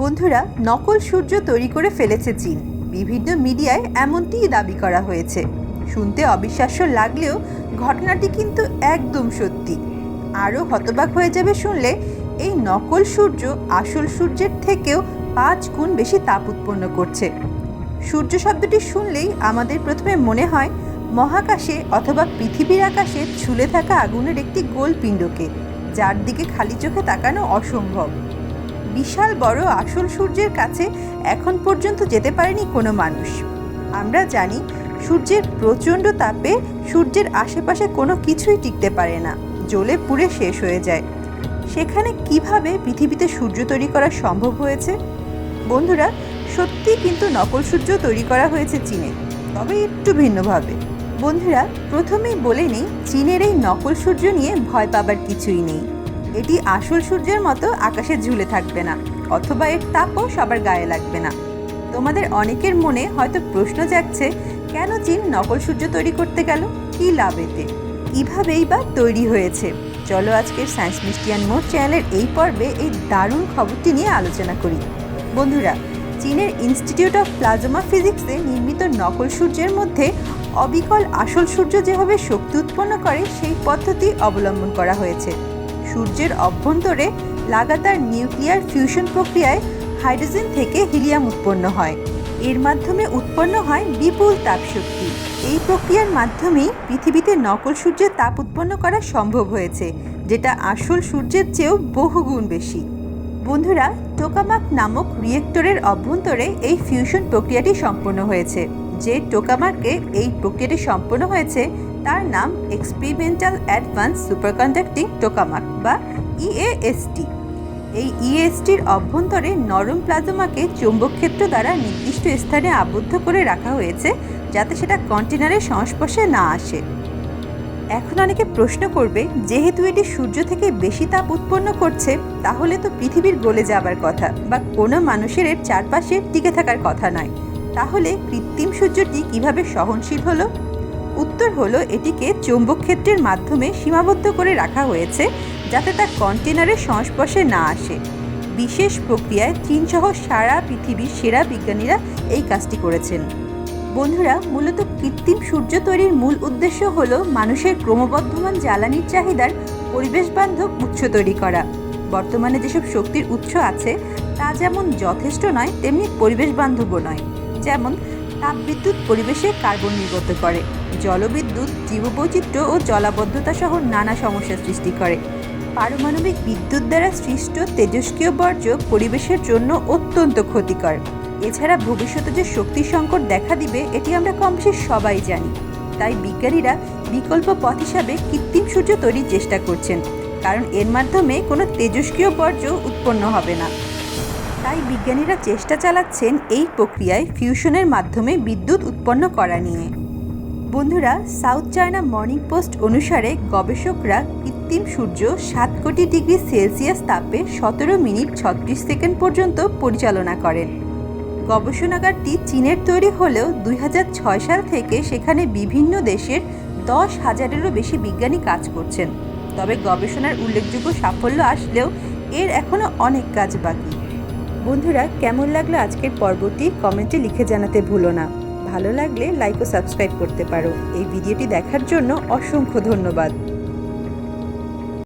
বন্ধুরা নকল সূর্য তৈরি করে ফেলেছে চীন। বিভিন্ন মিডিয়ায় এমনটিই দাবি করা হয়েছে। শুনতে অবিশ্বাস্য লাগলেও ঘটনাটি কিন্তু একদম সত্যি। আরও হতবাক হয়ে যাবে শুনলে এই নকল সূর্য আসল সূর্যের থেকেও পাঁচ গুণ বেশি তাপ উৎপন্ন করছে। সূর্য শব্দটি শুনলেই আমাদের প্রথমে মনে হয় মহাকাশে অথবা পৃথিবীর আকাশে ঝুলে থাকা আগুনের একটি গোল পিণ্ডকে যার দিকে খালি চোখে তাকানো অসম্ভব। বিশাল বড় আসল সূর্যের কাছে এখন পর্যন্ত যেতে পারেনি কোনো মানুষ। আমরা জানি সূর্যের প্রচণ্ড তাপে সূর্যের আশেপাশে কোনো কিছুই টিকতে পারে না, জ্বলে পুড়ে শেষ হয়ে যায়। সেখানে কীভাবে পৃথিবীতে সূর্য তৈরি করা সম্ভব হয়েছে? বন্ধুরা সত্যি কিন্তু নকল সূর্য তৈরি করা হয়েছে চীনে, তবে একটু ভিন্নভাবে। বন্ধুরা, প্রথমেই বলে নিই চীনের এই নকল সূর্য নিয়ে ভয় পাবার কিছুই নেই। এটি আসল সূর্যের মতো আকাশে ঝুলে থাকবে না, অথবা এর তাপও সবার গায়ে লাগবে না। তোমাদের অনেকের মনে হয়তো প্রশ্ন জাগছে, কেন চীন নকল সূর্য তৈরি করতে গেল? কী লাভ এতে? কীভাবেই বা তৈরি হয়েছে? চলো আজকের সায়েন্স মিস্টিয়ান মোড চ্যানেলের এই পর্বে এই দারুণ খবরটি নিয়ে আলোচনা করি। বন্ধুরা, চীনের ইনস্টিটিউট অফ প্লাজমা ফিজিক্সে নির্মিত নকল সূর্যের মধ্যে অবিকল আসল সূর্য যেভাবে শক্তি উৎপন্ন করে, সেই পদ্ধতি অবলম্বন করা হয়েছে। সূর্যের অভ্যন্তরে লাগাতার নিউক্লিয়ার ফিউশন প্রক্রিয়ায় হাইড্রোজেন থেকে হিলিয়াম উৎপন্ন হয়। এর মাধ্যমে উৎপন্ন হয় বিপুল তাপশক্তি। এই প্রক্রিয়ার মাধ্যমেই পৃথিবীতে নকল সূর্যের তাপ উৎপন্ন করা সম্ভব হয়েছে, যেটা আসল সূর্যের চেয়েও বহুগুণ বেশি। বন্ধুরা, টোকামাক নামক রিয়েক্টরের অভ্যন্তরে এই ফিউশন প্রক্রিয়াটি সম্পন্ন হয়েছে। যে টোকামাকে এই প্রক্রিয়াটি সম্পন্ন হয়েছে তার নাম এক্সপেরিমেন্টাল অ্যাডভান্স সুপারকন্ডাক্টিং টোকামাক বা ইএএসটি এই ইএসটির অভ্যন্তরে নরম প্লাজমাকে চৌম্বক ক্ষেত্র দ্বারা নির্দিষ্ট স্থানে আবদ্ধ করে রাখা হয়েছে যাতে সেটা কন্টেনারের সংস্পর্শে না আসে। এখন অনেকে প্রশ্ন করবে, যেহেতু এটি সূর্য থেকে বেশি তাপ উৎপন্ন করছে, তাহলে তো পৃথিবীর গলে যাবার কথা বা কোনো মানুষের এর চারপাশে টিকে থাকার কথা নয়। তাহলে কৃত্রিম সূর্যটি কীভাবে সহনশীল হলো? উত্তর হলো এটিকে চৌম্বক ক্ষেত্রের মাধ্যমে সীমাবদ্ধ করে রাখা হয়েছে যাতে তা কন্টেনারের সংস্পর্শে না আসে। বিশেষ প্রক্রিয়ায় চীনসহ সারা পৃথিবীর সেরা বিজ্ঞানীরা এই কাজটি করেছেন। বন্ধুরা, মূলত কৃত্রিম সূর্য তৈরির মূল উদ্দেশ্য হল মানুষের ক্রমবর্ধমান জ্বালানির চাহিদার পরিবেশ বান্ধব উৎস তৈরি করা। বর্তমানে যেসব শক্তির উৎস আছে, তা যেমন যথেষ্ট নয়, তেমনি পরিবেশ বান্ধবও নয়। যেমন তাপবিদ্যুৎ পরিবেশে কার্বন নির্গত করে। জলবিদ্যুৎ, জীববৈচিত্র্য ও জলাবদ্ধতা সহ নানা সমস্যার সৃষ্টি করে। পারমাণবিক বিদ্যুৎ দ্বারা সৃষ্ট তেজস্ক্রিয় বর্জ্য পরিবেশের জন্য অত্যন্ত ক্ষতিকর। এছাড়া ভবিষ্যতে যে শক্তি সংকট দেখা দিবে, এটি আমরা কম সবাই জানি। তাই বিজ্ঞানীরা বিকল্প পথ হিসাবে কৃত্রিম সূর্য তৈরির চেষ্টা করছেন। কারণ এর মাধ্যমে কোনো তেজস্ক্রিয় বর্জ্য উৎপন্ন হবে না। তাই বিজ্ঞানীরা চেষ্টা চালাচ্ছেন এই প্রক্রিয়ায় ফিউশনের মাধ্যমে বিদ্যুৎ উৎপন্ন করা নিয়ে। বন্ধুরা, সাউথ চায়না মর্নিং পোস্ট অনুসারে গবেষকরা কৃত্রিম সূর্য সাত কোটি ডিগ্রি সেলসিয়াস তাপে সতেরো মিনিট ছত্রিশ সেকেন্ড পর্যন্ত পরিচালনা করেন। গবেষণাগারটি চীনের তৈরি হলেও দুই হাজার ছয় সাল থেকে সেখানে বিভিন্ন দেশের দশ হাজারেরও বেশি বিজ্ঞানী কাজ করছেন। তবে গবেষণার উল্লেখযোগ্য সাফল্য আসলেও এর এখনও অনেক কাজ বাকি। বন্ধুরা, কেমন লাগল আজকের পর্বটি? কমেন্টে লিখে জানাতে ভুলো না। ভালো লাগলে লাইক ও সাবস্ক্রাইব করতে পারো। এই ভিডিওটি দেখার জন্য অসংখ্য ধন্যবাদ।